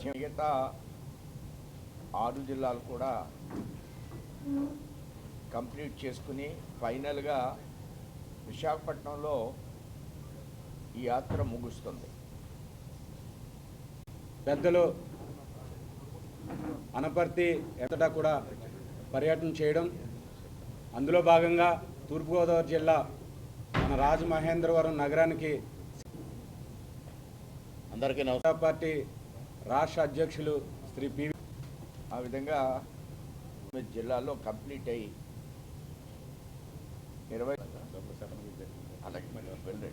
సారథ్యం మిగతా ఆరు జిల్లాలు కూడా కంప్లీట్ చేసుకుని ఫైనల్గా విశాఖపట్నంలో ఈ యాత్ర ముగుస్తుంది. పెద్దలు అనపర్తి ఎంతటా కూడా పర్యటన చేయడం అందులో భాగంగా తూర్పుగోదావరి జిల్లా మన రాజమహేంద్రవరం నగరానికి అందరికీ పార్టీ రాష్ట్ర అధ్యక్షులు శ్రీ పివి ఆ విధంగా జిల్లాలో కంప్లీట్ అయ్యి ఇరవై అలాగే. వెళ్ళండి.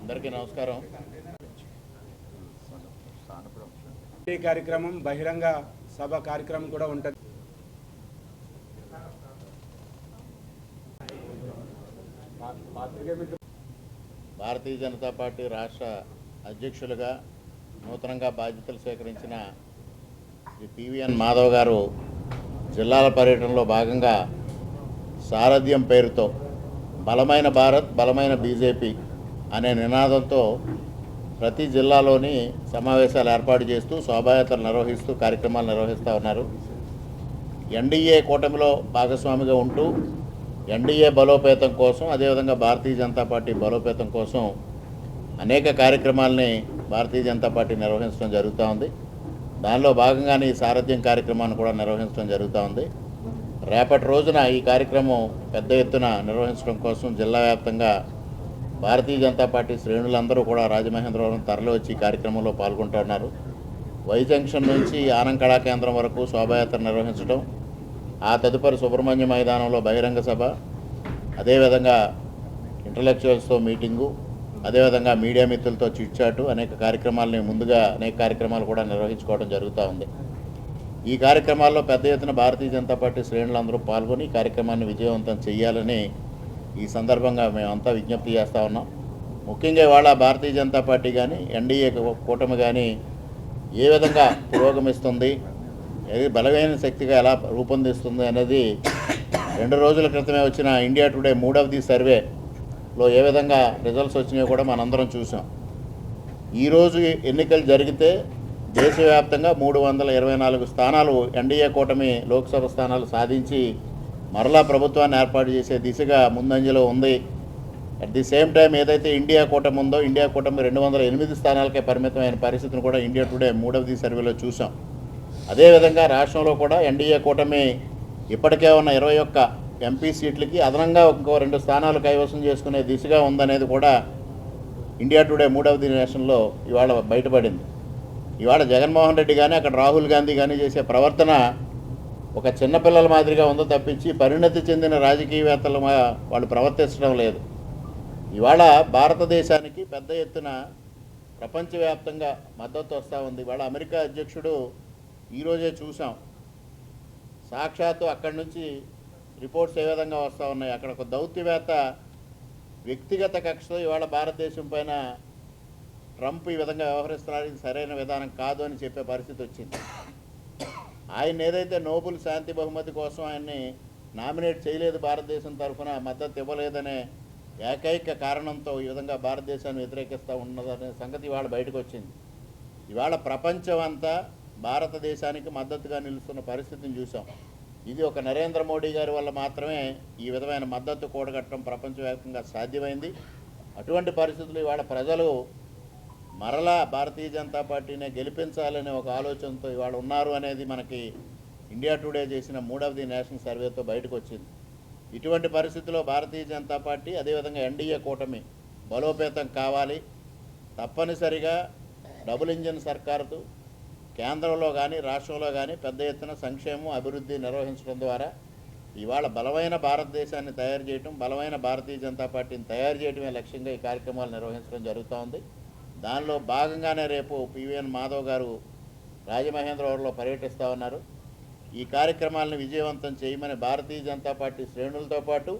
అందరికీ నమస్కారం. ఈ కార్యక్రమం బహిరంగ సభ కార్యక్రమం కూడా ఉంటుంది. భారతీయ జనతా పార్టీ రాష్ట్ర అధ్యక్షులుగా నూతనంగా బాధ్యతలు స్వీకరించిన శ్రీ పివిఎన్ మాధవ్ గారు జిల్లాల పర్యటనలో భాగంగా సారథ్యం పేరుతో బలమైన భారత్ బలమైన బీజేపీ అనే నినాదంతో ప్రతి జిల్లాలోని సమావేశాలు ఏర్పాటు చేస్తూ శోభాయాత్రలు నిర్వహిస్తూ కార్యక్రమాలు నిర్వహిస్తూ ఉన్నారు. ఎన్డీఏ కూటమిలో భాగస్వామిగా ఉంటూ ఎన్డీఏ బలోపేతం కోసం అదేవిధంగా భారతీయ జనతా పార్టీ బలోపేతం కోసం అనేక కార్యక్రమాలని భారతీయ జనతా పార్టీ నిర్వహించడం జరుగుతూ ఉంది. దానిలో భాగంగానే ఈ సారథ్యం కార్యక్రమాన్ని కూడా నిర్వహించడం జరుగుతూ ఉంది. రేపటి రోజున ఈ కార్యక్రమం పెద్ద ఎత్తున నిర్వహించడం కోసం జిల్లా వ్యాప్తంగా భారతీయ జనతా పార్టీ శ్రేణులందరూ కూడా రాజమహేంద్రవరం తరలి వచ్చి ఈ కార్యక్రమంలో పాల్గొంటున్నారు వై జంక్షన్ నుంచి ఆనం కళా కేంద్రం వరకు శోభాయాత్ర నిర్వహించడం ఆ తదుపరి సుబ్రహ్మణ్య మైదానంలో బహిరంగ సభ అదేవిధంగా ఇంటలెక్చువల్స్తో మీటింగు అదేవిధంగా మీడియా మిత్రులతో చిట్చాటు అనేక కార్యక్రమాలని ముందుగా అనేక కార్యక్రమాలు కూడా నిర్వహించుకోవడం జరుగుతూ ఉంది. ఈ కార్యక్రమాల్లో పెద్ద ఎత్తున భారతీయ జనతా పార్టీ శ్రేణులందరూ పాల్గొని ఈ కార్యక్రమాన్ని విజయవంతం చేయాలని ఈ సందర్భంగా మేమంతా విజ్ఞప్తి చేస్తూ ఉన్నాం. ముఖ్యంగా ఇవాళ భారతీయ జనతా పార్టీ కానీ ఎన్డీఏ కూటమి కానీ ఏ విధంగా పురోగమిస్తుంది ఏది బలమైన శక్తిగా ఎలా రూపొందిస్తుంది అనేది రెండు రోజుల క్రితమే వచ్చిన ఇండియా టుడే మూడవది లో ఏ విధంగా రిజల్ట్స్ వచ్చినాయో కూడా మనందరం చూసాం. ఈరోజు ఎన్నికలు జరిగితే దేశవ్యాప్తంగా మూడు వందల ఇరవై నాలుగు స్థానాలు ఎన్డీఏ కూటమి లోక్సభ స్థానాలు సాధించి మరలా ప్రభుత్వాన్ని ఏర్పాటు చేసే దిశగా ముందంజలో ఉంది. అట్ ది సేమ్ టైం ఏదైతే ఇండియా కూటమి ఉందో ఇండియా కూటమి రెండు వందల ఎనిమిది స్థానాలకే పరిమితమైన పరిస్థితిని కూడా ఇండియా టుడే మూడవది సర్వేలో చూసాం. అదేవిధంగా రాష్ట్రంలో కూడా ఎన్డీఏ కూటమి ఇప్పటికే ఉన్న ఇరవై ఒక్క ఎంపీ సీట్లకి అదనంగా ఇంకో రెండు స్థానాలు కైవసం చేసుకునే దిశగా ఉందనేది కూడా ఇండియా టుడే మూడవది నేషన్లో ఇవాళ బయటపడింది. ఇవాళ జగన్మోహన్ రెడ్డి కానీ అక్కడ రాహుల్ గాంధీ కానీ చేసే ప్రవర్తన ఒక చిన్నపిల్లల మాదిరిగా ఉందో తప్పించి పరిణతి చెందిన రాజకీయవేత్తలు మా- వాళ్ళు ప్రవర్తించడం లేదు. ఇవాళ భారతదేశానికి పెద్ద ఎత్తున ప్రపంచవ్యాప్తంగా మద్దతు వస్తూ ఉంది. ఇవాళ అమెరికా అధ్యక్షుడు ఈరోజే చూసాం. సాక్షాత్తు అక్కడి నుంచి రిపోర్ట్స్ ఏ విధంగా వస్తూ ఉన్నాయి? అక్కడ ఒక దౌత్యవేత్త వ్యక్తిగత కక్షతో ఇవాళ భారతదేశం పైన ట్రంప్ ఈ విధంగా వ్యవహరిస్తున్నారు. ఇది సరైన విధానం కాదు అని చెప్పే పరిస్థితి వచ్చింది. ఆయన ఏదైతే నోబుల్ శాంతి బహుమతి కోసం ఆయన్ని నామినేట్ చేయలేదు భారతదేశం తరఫున మద్దతు ఇవ్వలేదనే ఏకైక కారణంతో ఈ విధంగా భారతదేశాన్ని వ్యతిరేకిస్తూ ఉన్నదనే సంగతి ఇవాళ బయటకు వచ్చింది. ఇవాళ ప్రపంచం అంతా భారతదేశానికి మద్దతుగా నిలుస్తున్న పరిస్థితిని చూసాం ఇది ఒక నరేంద్ర మోడీ గారి వల్ల మాత్రమే ఈ విధమైన మద్దతు కూడగట్టడం ప్రపంచవ్యాప్తంగా సాధ్యమైంది. అటువంటి పరిస్థితులు ఇవాళ ప్రజలు మరలా భారతీయ జనతా పార్టీనే గెలిపించాలనే ఒక ఆలోచనతో ఇవాళ ఉన్నారు అనేది మనకి ఇండియా టుడే చేసిన మూడవది నేషనల్ సర్వేతో బయటకు వచ్చింది ఇటువంటి పరిస్థితుల్లో భారతీయ జనతా పార్టీ అదేవిధంగా ఎన్డీఏ కూటమి బలోపేతం కావాలి. తప్పనిసరిగా డబుల్ ఇంజిన్ సర్కారుతో కేంద్రంలో కానీ రాష్ట్రంలో కానీ పెద్ద ఎత్తున సంక్షేమం అభివృద్ధి నిర్వహించడం ద్వారా ఇవాళ బలమైన భారతదేశాన్ని తయారు చేయటం బలమైన భారతీయ జనతా పార్టీని తయారు చేయడమే లక్ష్యంగా ఈ కార్యక్రమాలు నిర్వహించడం జరుగుతూ ఉంది. దానిలో భాగంగానే రేపు పివిఎన్ మాధవ్ గారు రాజమహేంద్రవరంలో పర్యటిస్తూ ఉన్నారు. ఈ కార్యక్రమాలను విజయవంతం చేయమని భారతీయ జనతా పార్టీ శ్రేణులతో పాటు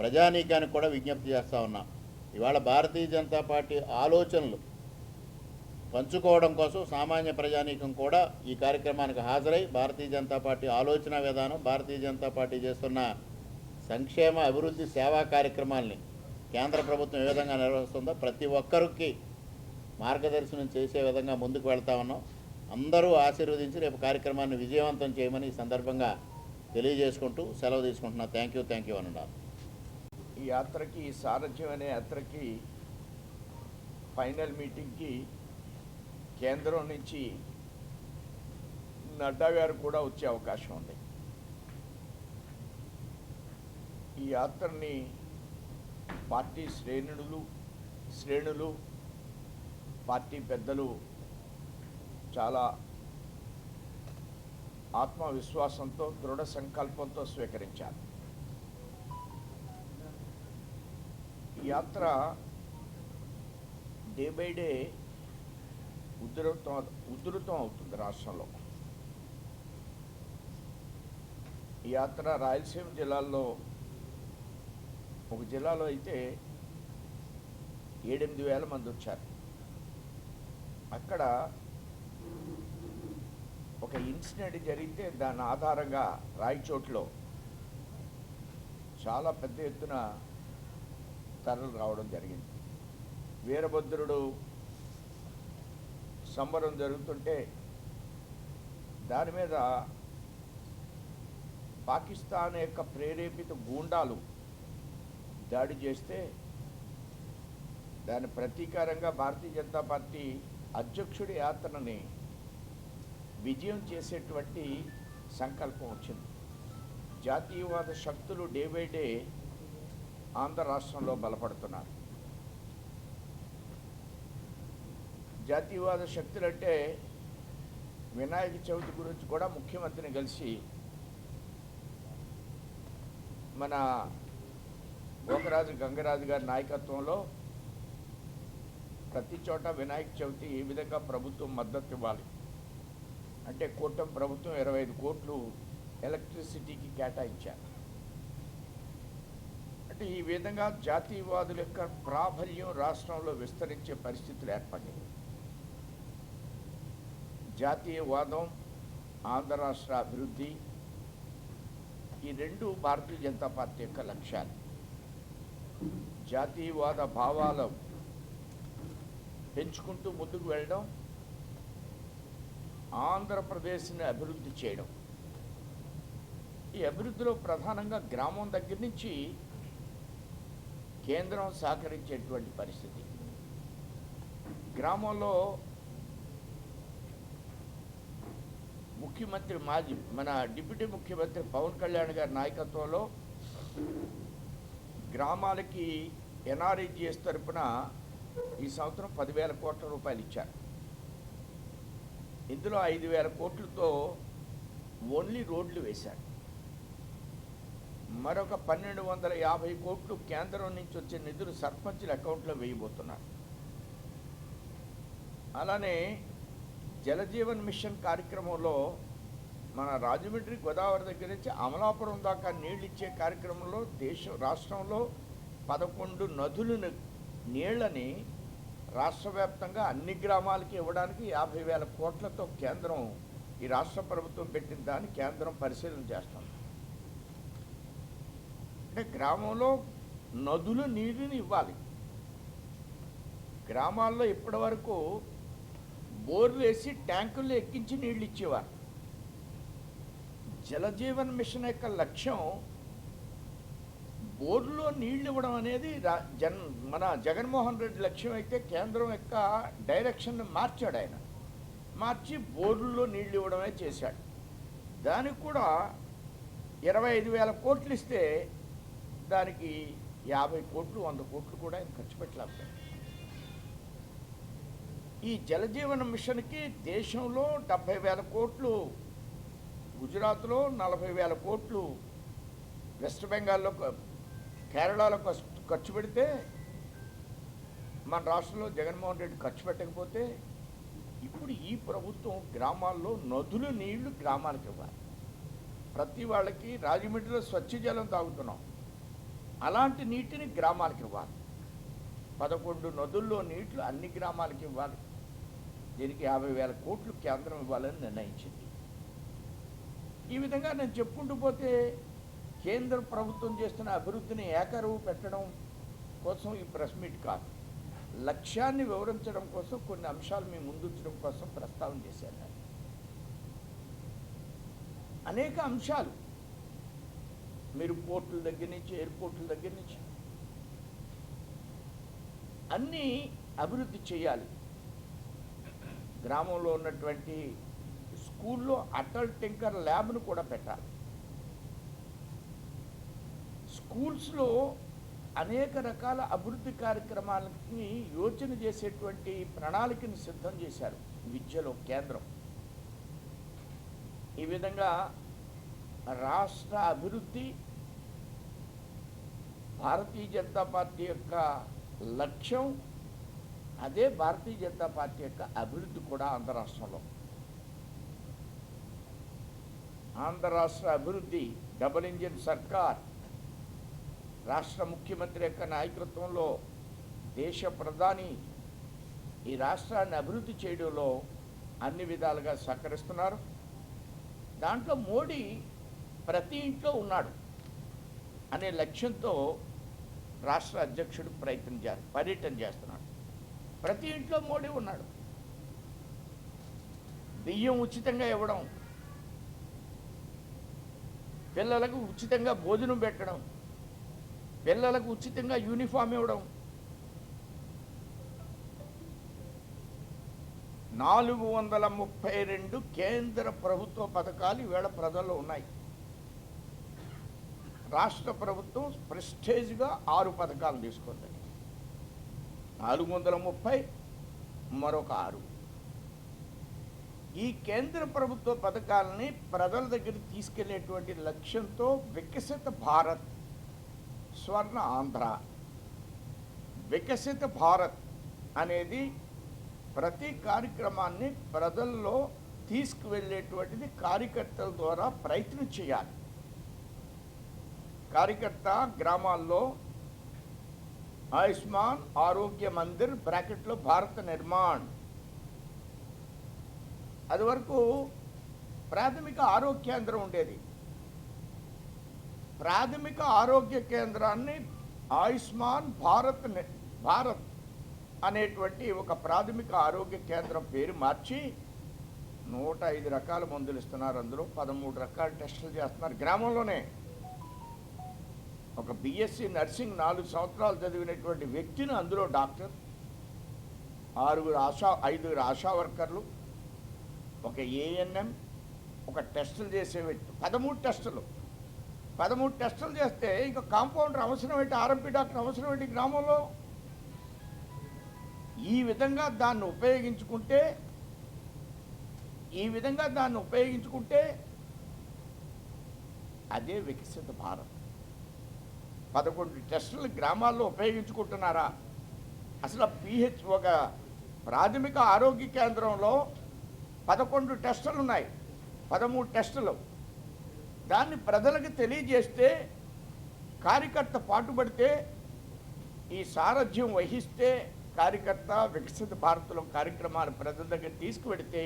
ప్రజానీకానికి కూడా విజ్ఞప్తి చేస్తూ ఉన్నాం. ఇవాళ భారతీయ జనతా పార్టీ ఆలోచనలు పంచుకోవడం కోసం సామాన్య ప్రజానీకం కూడా ఈ కార్యక్రమానికి హాజరై భారతీయ జనతా పార్టీ ఆలోచన విధానం భారతీయ జనతా పార్టీ చేస్తున్న సంక్షేమ అభివృద్ధి సేవా కార్యక్రమాల్ని కేంద్ర ప్రభుత్వం ఏ విధంగా నిర్వహిస్తుందో ప్రతి ఒక్కరికి మార్గదర్శనం చేసే విధంగా ముందుకు వెళ్తా ఉన్నాం. అందరూ ఆశీర్వదించి రేపు కార్యక్రమాన్ని విజయవంతం చేయమని ఈ సందర్భంగా తెలియజేసుకుంటూ సెలవు తీసుకుంటున్నా. థ్యాంక్ యూ థ్యాంక్ యూ అన్నారు ఈ యాత్రకి సారథ్యం అనే యాత్రకి ఫైనల్ మీటింగ్కి కేంద్రం నుంచి నడ్డా గారు కూడా వచ్చే అవకాశం ఉంది. ఈ యాత్రని పార్టీ శ్రేణులు శ్రేణులు పార్టీ పెద్దలు చాలా ఆత్మవిశ్వాసంతో దృఢ సంకల్పంతో స్వీకరించారు. ఈ యాత్ర డే బై డే ఉధృతం ఉధృతం అవుతుంది రాష్ట్రంలో. ఈ యాత్ర రాయలసీమ జిల్లాల్లో ఒక జిల్లాలో అయితే ఏడెనిమిది వేల మంది వచ్చారు. అక్కడ ఒక ఇన్సిడెంట్ జరిగితే దాని ఆధారంగా రాయచోట్లో చాలా పెద్ద ఎత్తున తరలు రావడం జరిగింది. వీరభద్రుడు సంబరం జరుగుతుంటే దాని మీద పాకిస్తాన్ యొక్క ప్రేరేపిత గూండాలు దాడి చేస్తే దాని ప్రతీకారంగా భారతీయ జనతా పార్టీ అధ్యక్షుడి యాత్రని విజయం చేసేటువంటి సంకల్పం వచ్చింది. జాతీయవాద శక్తులు డే బై డే ఆంధ్ర రాష్ట్రంలో బలపడుతున్నారు. జాతీయవాద శక్తులు అంటే వినాయక చవితి గురించి కూడా ముఖ్యమంత్రిని కలిసి మన గోకరాజు గంగరాజు గారి నాయకత్వంలో ప్రతి చోట వినాయక చవితి ఏ విధంగా ప్రభుత్వం మద్దతు ఇవ్వాలి? అంటే కూటమి ప్రభుత్వం ఇరవై ఐదు కోట్లు ఎలక్ట్రిసిటీకి కేటాయించారు. అంటే ఈ విధంగా జాతీయవాదుల యొక్క ప్రాబల్యం రాష్ట్రంలో విస్తరించే పరిస్థితులు ఏర్పడింది జాతీయవాదం ఆంధ్ర రాష్ట్ర అభివృద్ధి ఈ రెండు భారతీయ జనతా పార్టీ యొక్క లక్ష్యాలు. జాతీయవాద భావాలు పెంచుకుంటూ ముందుకు వెళ్ళడం ఆంధ్రప్రదేశ్ని అభివృద్ధి చేయడం. ఈ అభివృద్ధిలో ప్రధానంగా గ్రామం దగ్గర నుంచి కేంద్రం సహకరించేటువంటి పరిస్థితి. గ్రామంలో ముఖ్యమంత్రి మాజీ మన డిప్యూటీ ముఖ్యమంత్రి పవన్ కళ్యాణ్ గారి నాయకత్వంలో గ్రామాలకి ఎన్ఆర్ఈజిఎస్ తరఫున ఈ సంవత్సరం పదివేల కోట్ల రూపాయలు ఇచ్చారు. ఇందులో ఐదు వేల కోట్లతో ఓన్లీ రోడ్లు వేశారు. మరొక పన్నెండు వందల యాభై కోట్లు కేంద్రం నుంచి వచ్చే నిధులు సర్పంచుల అకౌంట్లో వేయబోతున్నారు. అలానే జలజీవన్ మిషన్ కార్యక్రమంలో మన రాజమండ్రి గోదావరి దగ్గర నుంచి అమలాపురం దాకా నీళ్ళు ఇచ్చే కార్యక్రమంలో దేశం రాష్ట్రంలో పదకొండు నదులను నీళ్ళని రాష్ట్ర వ్యాప్తంగా అన్ని గ్రామాలకి ఇవ్వడానికి యాభై వేల కోట్లతో కేంద్రం ఈ రాష్ట్ర ప్రభుత్వం పెట్టిన దాన్ని కేంద్రం పరిశీలన చేస్తుంది. అంటే గ్రామంలో నదులు నీటిని ఇవ్వాలి. గ్రామాల్లో ఇప్పటివరకు బోర్లు వేసి ట్యాంకుల్లో ఎక్కించి నీళ్ళు ఇచ్చేవారు జలజీవన్ మిషన్ యొక్క లక్ష్యం బోర్లో నీళ్ళు ఇవ్వడం అనేది రా- జన్ మన జగన్మోహన్ రెడ్డి లక్ష్యం అయితే కేంద్రం యొక్క డైరెక్షన్ మార్చాడు ఆయన. మార్చి బోర్లలో నీళ్ళు ఇవ్వడమే చేశాడు. దానికి కూడా ఇరవై ఐదు వేల కోట్లు ఇస్తే దానికి యాభై కోట్లు వంద కోట్లు కూడా ఆయన ఖర్చు పెట్టలేకపోయాడు. ఈ జలజీవన మిషన్కి దేశంలో డెబ్భై వేల కోట్లు గుజరాత్లో నలభై వేల కోట్లు వెస్ట్ బెంగాల్లో కేరళలో ఖర్చు ఖర్చు పెడితే మన రాష్ట్రంలో జగన్మోహన్ రెడ్డి ఖర్చు పెట్టకపోతే ఇప్పుడు ఈ ప్రభుత్వం గ్రామాల్లో నదులు నీళ్ళు గ్రామాలకు ఇవ్వాలి. ప్రతి వాళ్ళకి రాజమండ్రిలో స్వచ్ఛ జలం తాగుతున్నాం. అలాంటి నీటిని గ్రామాలకు ఇవ్వాలి. పదకొండు నదుల్లో నీళ్ళు అన్ని గ్రామాలకి ఇవ్వాలి. దీనికి యాభై వేల కోట్లు కేంద్రం ఇవ్వాలని నిర్ణయించింది. ఈ విధంగా నేను చెప్పుకుంటూ పోతే కేంద్ర ప్రభుత్వం చేస్తున్న అభివృద్ధిని ఏకరువు పెట్టడం కోసం ఈ ప్రెస్ మీట్ కాదు. లక్ష్యాన్ని వివరించడం కోసం కొన్ని అంశాలు మీ ముందుంచడం కోసం ప్రస్తావన చేశాను అనేక అంశాలు మీరు పోర్టుల దగ్గర నుంచి ఎయిర్పోర్టుల దగ్గర నుంచి అన్నీ అభివృద్ధి చేయాలి. గ్రామంలో ఉన్నటువంటి స్కూల్లో అటల్ టింకర్ ల్యాబ్ను కూడా పెట్టాలి. స్కూల్స్లో అనేక రకాల అభివృద్ధి కార్యక్రమాలని యోచన చేసేటువంటి ప్రణాళికను సిద్ధం చేశారు విద్యలో కేంద్రం. ఈ విధంగా రాష్ట్ర అభివృద్ధి భారతీయ జనతా పార్టీ యొక్క లక్ష్యం అదే భారతీయ జనతా పార్టీ యొక్క అభివృద్ధి కూడా ఆంధ్ర రాష్ట్రంలో. ఆంధ్ర రాష్ట్ర అభివృద్ధి డబుల్ ఇంజిన్ సర్కార్ రాష్ట్ర ముఖ్యమంత్రి యొక్క నాయకత్వంలో దేశ ప్రధాని ఈ రాష్ట్రాన్ని అభివృద్ధి చేయడంలో అన్ని విధాలుగా సహకరిస్తున్నారు. దాంట్లో మోడీ ప్రతి ఇంట్లో ఉన్నాడు అనే లక్ష్యంతో రాష్ట్ర అధ్యక్షుడు ప్రయత్నం చే పర్యటన చేస్తున్నాడు. ప్రతి ఇంట్లో మోడీ ఉన్నాడు. బియ్యం ఉచితంగా ఇవ్వడం పిల్లలకు ఉచితంగా భోజనం పెట్టడం పిల్లలకు ఉచితంగా యూనిఫామ్ ఇవ్వడం నాలుగు వందల ముప్పై రెండు కేంద్ర ప్రభుత్వ పథకాలు ఈవేళ ప్రజల్లో ఉన్నాయి. రాష్ట్ర ప్రభుత్వం ప్రెస్టేజ్గా ఆరు పథకాలు తీసుకుంది. నాలుగు వందల ముప్పై మరొక ఆరు. ఈ కేంద్ర ప్రభుత్వ పథకాలని ప్రజల దగ్గర తీసుకెళ్ళేటువంటి లక్ష్యంతో వికసిత భారత్ స్వర్ణ ఆంధ్ర. వికసిత భారత్ అనేది ప్రతి కార్యక్రమాన్ని ప్రజల్లో తీసుకువెళ్ళేటువంటిది కార్యకర్తల ద్వారా ప్రయత్నం చేయాలి. కార్యకర్త గ్రామాల్లో ఆయుష్మాన్ ఆరోగ్య మందిర్ బ్రాకెట్లో భారత నిర్మాణ్. అది వరకు ప్రాథమిక ఆరోగ్య కేంద్రం ఉండేది. ప్రాథమిక ఆరోగ్య కేంద్రాన్ని ఆయుష్మాన్ భారత్ భారత్ అనేటువంటి ఒక ప్రాథమిక ఆరోగ్య కేంద్రం పేరు మార్చి నూట ఐదు రకాల మందులు ఇస్తున్నారు అందులో పదమూడు రకాల టెస్టులు చేస్తున్నారు గ్రామంలోనే. ఒక బిఎస్సి నర్సింగ్ నాలుగు సంవత్సరాలు చదివినటువంటి వ్యక్తిని అందులో డాక్టర్ ఆరుగురు ఆశా ఐదుగురు ఆశా వర్కర్లు ఒక ఏఎన్ఎం ఒక టెస్టులు చేసే వ్యక్తి. పదమూడు టెస్టులు. పదమూడు టెస్టులు చేస్తే ఇంకా కాంపౌండర్ అవసరం ఏంటి? ఆర్ఎంపీ డాక్టర్ అవసరం ఏంటి గ్రామంలో? ఈ విధంగా దాన్ని ఉపయోగించుకుంటే ఈ విధంగా దాన్ని ఉపయోగించుకుంటే అదే వికసిత భారత్. పదకొండు టెస్టులు గ్రామాల్లో ఉపయోగించుకుంటున్నారా? అసలు పిహెచ్ ఒక ప్రాథమిక ఆరోగ్య కేంద్రంలో పదకొండు టెస్టులు ఉన్నాయి పదమూడు టెస్టులు. దాన్ని ప్రజలకు తెలియజేస్తే కార్యకర్త పాటుపడితే ఈ సారథ్యం వహిస్తే కార్యకర్త వికసిత భారత్లో కార్యక్రమాలు ప్రజల దగ్గర తీసుకువెడితే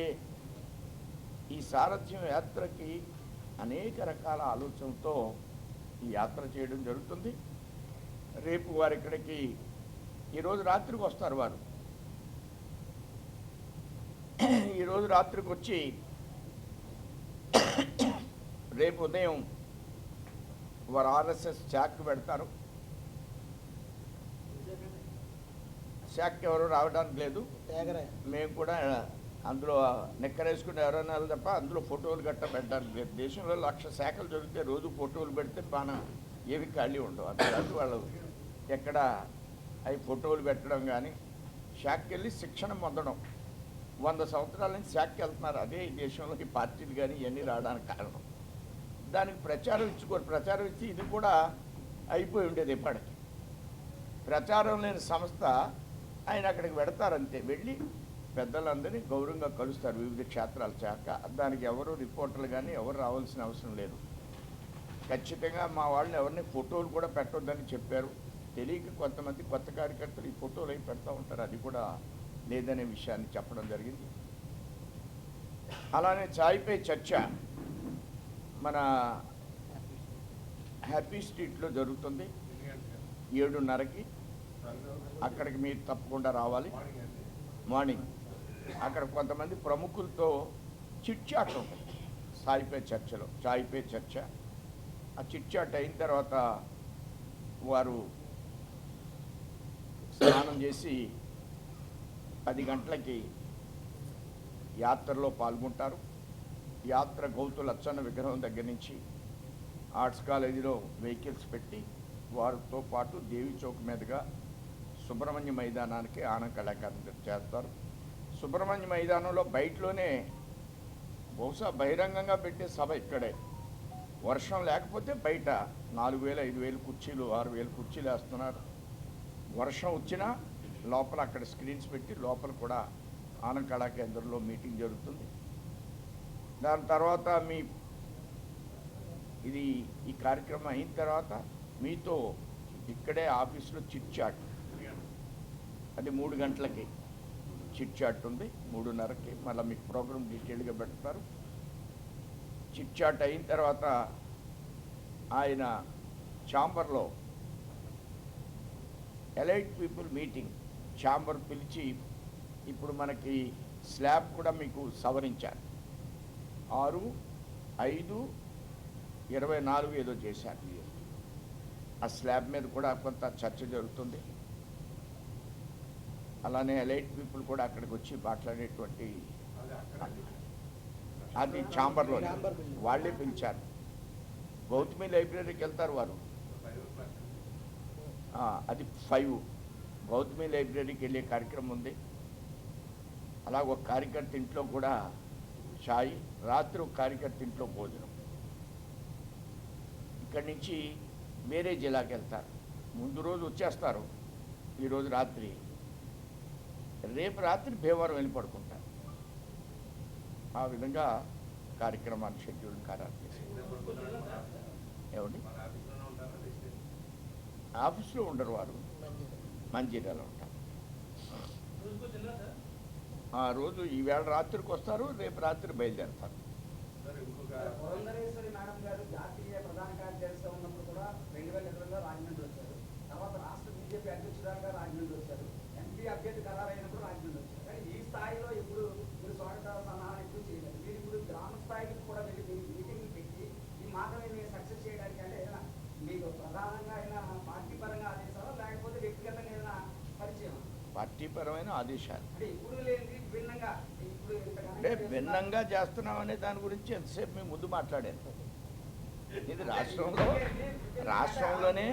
ఈ సారథ్యం యాత్రకి అనేక రకాల ఆలోచనతో ఈ యాత్ర చేయడం జరుగుతుంది. రేపు వారు ఇక్కడికి ఈరోజు రాత్రికి వస్తారు వారు. ఈరోజు రాత్రికి వచ్చి రేపు ఉదయం వారు ఆర్ఎస్ఎస్ శాఖకు పెడతారు శాఖకి ఎవరు రావడానికి లేదు. మేము కూడా అందులో నెక్కరేసుకుని ఎవరైనా తప్ప అందులో ఫోటోలు గట్ట పెట్టాలి. దేశంలో లక్ష శాఖలు దొరికితే రోజు ఫోటోలు పెడితే బాగా ఏవి ఖాళీ ఉండవు. అందుకని వాళ్ళు ఎక్కడ అవి ఫోటోలు పెట్టడం కానీ శాఖకి వెళ్ళి శిక్షణ పొందడం. వంద సంవత్సరాల నుంచి శాఖకి వెళ్తున్నారు. అదే ఈ దేశంలో ఈ పార్టీలు కానీ ఇవన్నీ రావడానికి కారణం. దానికి ప్రచారం ఇచ్చుకోరు. ప్రచారం ఇచ్చి ఇది కూడా అయిపోయి ఉండేది ఇప్పటికి. ప్రచారం లేని సంస్థ ఆయన అక్కడికి పెడతారంతే. వెళ్ళి పెద్దలందరినీ గౌరవంగా కలుస్తారు వివిధ క్షేత్రాల శాఖ. దానికి ఎవరు రిపోర్టర్లు కానీ ఎవరు రావాల్సిన అవసరం లేదు. ఖచ్చితంగా మా వాళ్ళని ఎవరిని ఫోటోలు కూడా పెట్టొద్దని చెప్పారు. తెలియక కొంతమంది కొత్త కార్యకర్తలు ఈ ఫోటోలు అవి పెడతా ఉంటారు. అది కూడా లేదనే విషయాన్ని చెప్పడం జరిగింది. అలానే చాయ్పై చర్చ మన హ్యాపీ స్ట్రీట్లో జరుగుతుంది. ఏడున్నరకి. అక్కడికి మీరు తప్పకుండా రావాలి. మార్నింగ్. అక్కడ కొంతమంది ప్రముఖులతో చిట్చాట్ ఉంటుంది సాయిపే చర్చలో చాయిపే చర్చ. ఆ చిట్చాట్ అయిన తర్వాత వారు స్నానం చేసి పది గంటలకి యాత్రలో పాల్గొంటారు. యాత్ర గౌతు లచ్చన్న విగ్రహం దగ్గర నుంచి ఆర్ట్స్ కాలేజీలో వెహికల్స్ పెట్టి వారితో పాటు దేవి చౌక్ మీదుగా సుబ్రహ్మణ్య మైదానానికి ఆనం చేస్తారు. సుబ్రహ్మణ్య మైదానంలో బయటలోనే బహుశా బహిరంగంగా పెట్టే సభ ఇక్కడే. వర్షం లేకపోతే బయట నాలుగు వేలు ఐదు వేలు కుర్చీలు ఆరు వేలు కుర్చీలు వేస్తున్నారు. వర్షం వచ్చినా లోపల అక్కడ స్క్రీన్స్ పెట్టి లోపల కూడా ఆనంద్ కళా కేంద్రంలో మీటింగ్ జరుగుతుంది. దాని తర్వాత మీ ఇది ఈ కార్యక్రమం అయిన తర్వాత మీతో ఇక్కడే ఆఫీస్లో చిట్ చాట్. అది మూడు గంటలకి. చిట్ చాట్ ఉంది మూడున్నరకి. మళ్ళీ మీకు ప్రోగ్రామ్ డీటెయిల్గా పెడతారు. చిట్ చాట్ అయిన తర్వాత ఆయన ఛాంబర్లో ఎలైట్ పీపుల్ మీటింగ్ ఛాంబర్ పిలిచి ఇప్పుడు మనకి స్లాబ్ కూడా మీకు సవరించారు. ఆరు ఐదు ఇరవై నాలుగు ఏదో చేశారు. ఆ స్లాబ్ మీద కూడా కొంత చర్చ జరుగుతుంది. అలానే ఎలైట్ పీపుల్ కూడా అక్కడికి వచ్చి మాట్లాడేటువంటి అది ఛాంబర్లో వాళ్ళే పిలిచారు. గౌతమి లైబ్రరీకి వెళ్తారు వారు. అది ఫైవ్. గౌతమి లైబ్రరీకి వెళ్ళే కార్యక్రమం ఉంది. అలాగ ఒక కార్యకర్త ఇంట్లో కూడా చాయ్ రాత్రి ఒక కార్యకర్త ఇంట్లో భోజనం. ఇక్కడి నుంచి వేరే జిల్లాకి వెళ్తారు. ముందు రోజు వచ్చేస్తారు. ఈరోజు రాత్రి రేపు రాత్రి భీమవరం వెళ్ళి పడుకుంటారు ఆ విధంగా కార్యక్రమాన్ని షెడ్యూల్ ఖరారు చేశారు ఏమండి? ఆఫీస్లో ఉండరు వారు. మంచిర్యాలో ఉంటారు. ఆ రోజు ఈవేళ రాత్రికి వస్తారు రేపు రాత్రి బయలుదేరతారు. పురంధరేశ్వరి మేడం గారు జాతీయ ప్రధాన కార్యదర్శిగా ఉన్నప్పుడు కూడా రెండు వేల ఇరవైలో రాజమండ్రి వచ్చారు. తర్వాత రాష్ట్ర బీజేపీ అధ్యక్షురాలుగా రాజమండ్రి వచ్చారు. ఎంపీ అభ్యర్థి రాజమండ్రి వచ్చారు కానీ ఈ స్థాయిలో ఇప్పుడు మీరు స్వాగత సన్నాహం ఎప్పుడు చేయలేదు మీరు ఇప్పుడు గ్రామ స్థాయికి కూడా వెళ్ళి మీరు మీటింగ్లు పెట్టి ఈ మాటని సక్సెస్ చేయడానికి అంటే ఏదైనా మీకు ప్రధానంగా అయినా పార్టీ పరంగా ఆదేశాలు లేకపోతే వ్యక్తిగతంగా ఏదైనా పరిచయం పార్టీ పరమైన ఆదేశాలు అంటే భిన్నంగా చేస్తున్నామనే దాని గురించి ఎంతసేపు మేము ముందు మాట్లాడాను. ఇది రాష్ట్రంలో రాష్ట్రంలోనే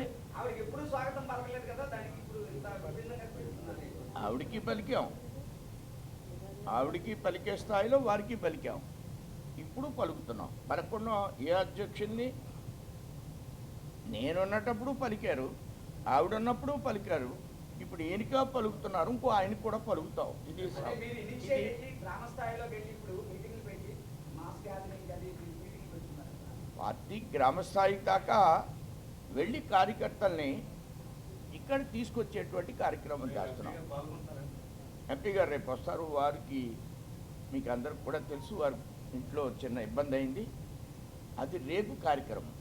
ఆవిడికి పలికాం. ఆవిడికి పలికే స్థాయిలో వారికి పలికాం. ఇప్పుడు పలుకుతున్నాం. పలకుండా ఏ అధ్యక్షుల్ని నేనున్నటప్పుడు పలికారు ఆవిడున్నప్పుడు పలికారు ఇప్పుడు ఈయనగా పలుకుతున్నారు ఇంకో ఆయనకు కూడా పలుకుతాం ఇది పార్టీ గ్రామ స్థాయి దాకా వెళ్ళి కార్యకర్తల్ని ఇక్కడ తీసుకొచ్చేటువంటి కార్యక్రమం చేస్తున్నాం. ఎంపీ గారు రేపు వస్తారు. వారికి మీకు అందరికి కూడా తెలుసు వారి ఇంట్లో చిన్న ఇబ్బంది అయింది. అది రేపు కార్యక్రమం.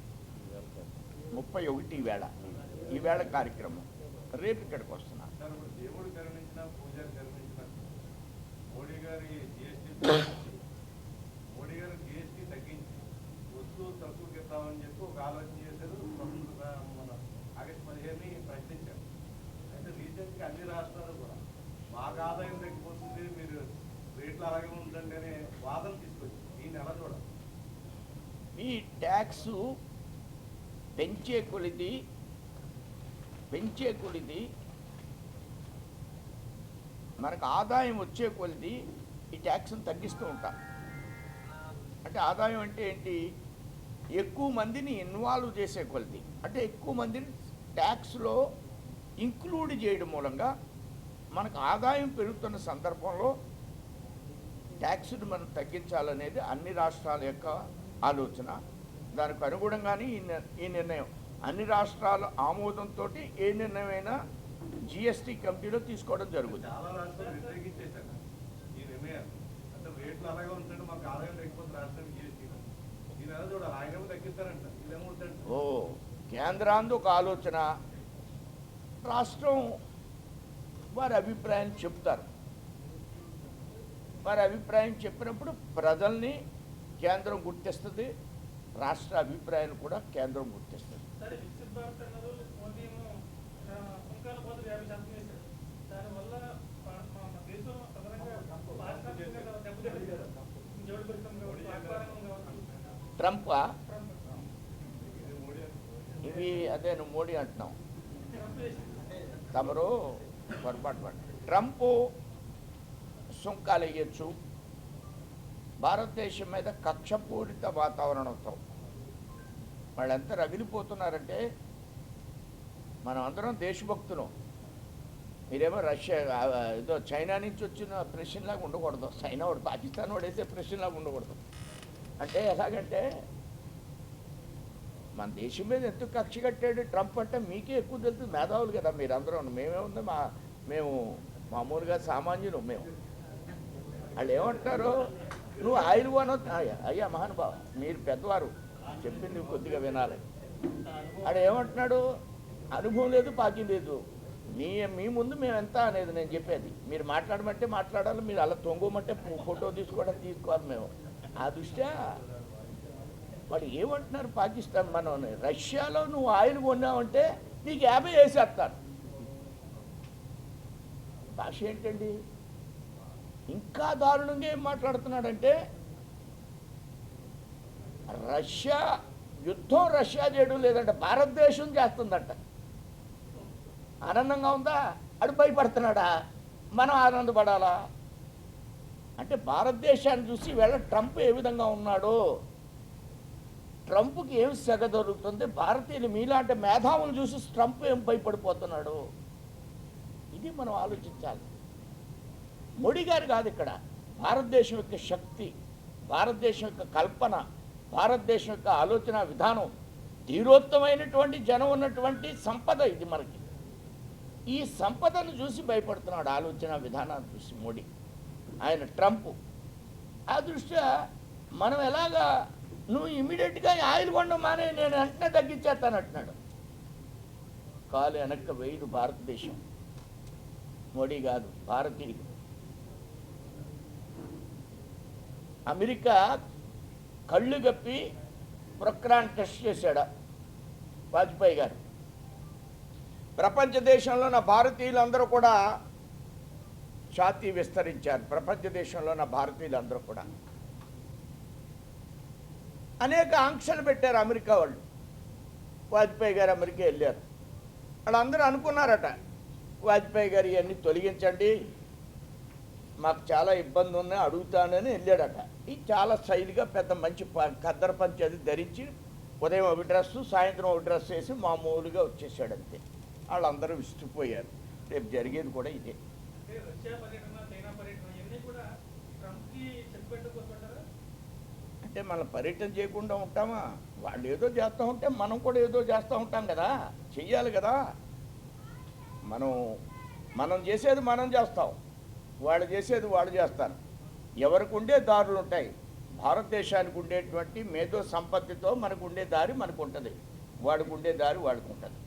ముప్పై ఒకటి వేళ. ఈవేళ కార్యక్రమం. రేపు ఇక్కడికి వస్తున్నారు. అన్ని రాష్ట్రాలు కూడా మాకు ఆదాయం తగ్గిపోతుంది మీరు రేట్లు అలాగే ఉండండి అనే వాదన తీసుకొచ్చి దీన్ని ఎలా చూడాలి. ఈ ట్యాక్స్ పెంచే కొలిది పెంచే కొలిది మనకు ఆదాయం వచ్చే కొలిది ఈ ట్యాక్స్ని తగ్గిస్తూ ఉంటాం. అంటే ఆదాయం అంటే ఏంటి? ఎక్కువ మందిని ఇన్వాల్వ్ చేసే కొలిది. అంటే ఎక్కువ మందిని ట్యాక్స్లో ఇంక్లూడ్ చేయడం మూలంగా మనకు ఆదాయం పెరుగుతున్న సందర్భంలో ట్యాక్స్ని మనం తగ్గించాలనేది అన్ని రాష్ట్రాల యొక్క ఆలోచన. దానికి అనుగుణంగానే ఈ ఈ నిర్ణయం. అన్ని రాష్ట్రాల ఆమోదంతో ఏ నిర్ణయమైనా జిఎస్టీ కమిటీలో తీసుకోవడం జరుగుతుంది. ఓ కేంద్రాంది ఒక ఆలోచన. రాష్ట్రం వారి అభిప్రాయం చెప్తారు. వారి అభిప్రాయం చెప్పినప్పుడు ప్రజల్ని కేంద్రం గుర్తిస్తుంది. రాష్ట్ర అభిప్రాయాన్ని కూడా కేంద్రం గుర్తిస్తుంది. ట్రంప్? ఇవి అదే నువ్వు మోడీ అంటున్నావు. తమరు పొరపాటు పడ్డ ట్రంప్ సుంకాలు వేయచ్చు భారతదేశం మీద కక్షపూరిత వాతావరణంతో వాళ్ళంతా రగిలిపోతున్నారంటే మనం అందరం దేశభక్తులం. మీరేమో రష్యా ఏదో చైనా నుంచి వచ్చిన ప్రశ్నలాగా ఉండకూడదు. చైనా వాడు పాకిస్తాన్ వాడు వేసే ప్రశ్నలాగా ఉండకూడదు. అంటే ఎలాగంటే మన దేశం మీద ఎందుకు కక్ష కట్టాడు ట్రంప్ అంటే మీకే ఎక్కువ తెలుస్తుంది మేధావులు కదా మీరందరూ. మేమేముంది మా మేము మామూలుగా సామాన్యులు మేము. వాళ్ళు ఏమంటారు నువ్వు ఆయిల్ వన అయ్యా మహానుభావ మీరు పెద్దవారు. చెప్పింది కొద్దిగా వినాలి. ఆడు ఏమంటున్నాడు? అనుభవం లేదు పాకి లేదు. మీ మీ ముందు మేము ఎంత అనేది నేను చెప్పేది. మీరు మాట్లాడమంటే మాట్లాడాలి మీరు అలా తొంగమంటే ఫోటో తీసుకోవడం తీసుకోవాలి మేము. ఆ దృష్ట్యా? వాడు ఏమంటున్నారు పాకిస్తాన్ మనం రష్యాలో నువ్వు ఆయిల్ కొన్నావంటే నీకు యాభై వేసేస్తారు భాష ఏంటండి? ఇంకా దారుణంగా ఏం మాట్లాడుతున్నాడంటే రష్యా యుద్ధం రష్యా చేయడం లేదంటే భారతదేశం చేస్తుందంట. ఆనందంగా ఉందా? అడు భయపడుతున్నాడా? మనం ఆనందపడాలా? అంటే భారతదేశాన్ని చూసి వీళ్ళ ట్రంప్ ఏ విధంగా ఉన్నాడో? ట్రంప్కి ఏం సెగ దొరుకుతుంది? భారతీయులు మీలాంటి మేధావులు చూసి ట్రంప్ ఏం భయపడిపోతున్నాడు? ఇది మనం ఆలోచించాలి. మోడీ గారు కాదు ఇక్కడ. భారతదేశం యొక్క శక్తి భారతదేశం యొక్క కల్పన భారతదేశం యొక్క ఆలోచన విధానం ధీరోత్తమైనటువంటి జనం ఉన్నటువంటి సంపద ఇది మనకి. ఈ సంపదను చూసి భయపడుతున్నాడు ఆలోచన విధానాన్ని చూసి మోడీ. ఆయన ట్రంప్. ఆ దృష్ట్యా మనం ఎలాగా నువ్వు ఇమీడియట్గా ఆయిల్ కొండ మానే నేను వెంటనే తగ్గించేస్తాను అంటున్నాడు. కాలు వెనక్కి వేయదు భారతదేశం. మోడీ కాదు భారతీయులు. అమెరికా కళ్ళు గప్పి ప్రొక్రాన్ టెస్ట్ చేశాడు వాజ్పేయి గారు? ప్రపంచ దేశంలో నా భారతీయులందరూ కూడా ఛాతీ విస్తరించారు. ప్రపంచ దేశంలో నా భారతీయులందరూ కూడా. అనేక ఆంక్షలు పెట్టారు అమెరికా వాళ్ళు. వాజ్పేయి గారు అమెరికా వెళ్ళారు. వాళ్ళందరూ అనుకున్నారట వాజ్పేయి గారు ఇవన్నీ తొలగించండి మాకు చాలా ఇబ్బంది ఉన్నాయి అడుగుతానని వెళ్ళాడట. ఇది చాలా శైలిగా పెద్ద మంచి ఖద్దరు పంచి అది ధరించి ఉదయం ఒక డ్రెస్ సాయంత్రం ఒక డ్రెస్ వేసి మామూలుగా వచ్చేసాడు అంతే. వాళ్ళందరూ విసిగిపోయారు. రేపు జరిగేది కూడా ఇదే. అంటే మనం పర్యటన చేయకుండా ఉంటామా? వాళ్ళు ఏదో చేస్తూ ఉంటే మనం కూడా ఏదో చేస్తూ ఉంటాం కదా. చెయ్యాలి కదా. మనం మనం చేసేది మనం చేస్తాం. వాళ్ళు చేసేది వాళ్ళు చేస్తారు. ఎవరికి ఉండే దారులు ఉంటాయి. భారతదేశానికి ఉండేటువంటి మేధో సంపత్తితో మనకు ఉండే దారి మనకు ఉంటుంది. వాడికి ఉండే దారి వాడికి ఉంటుంది.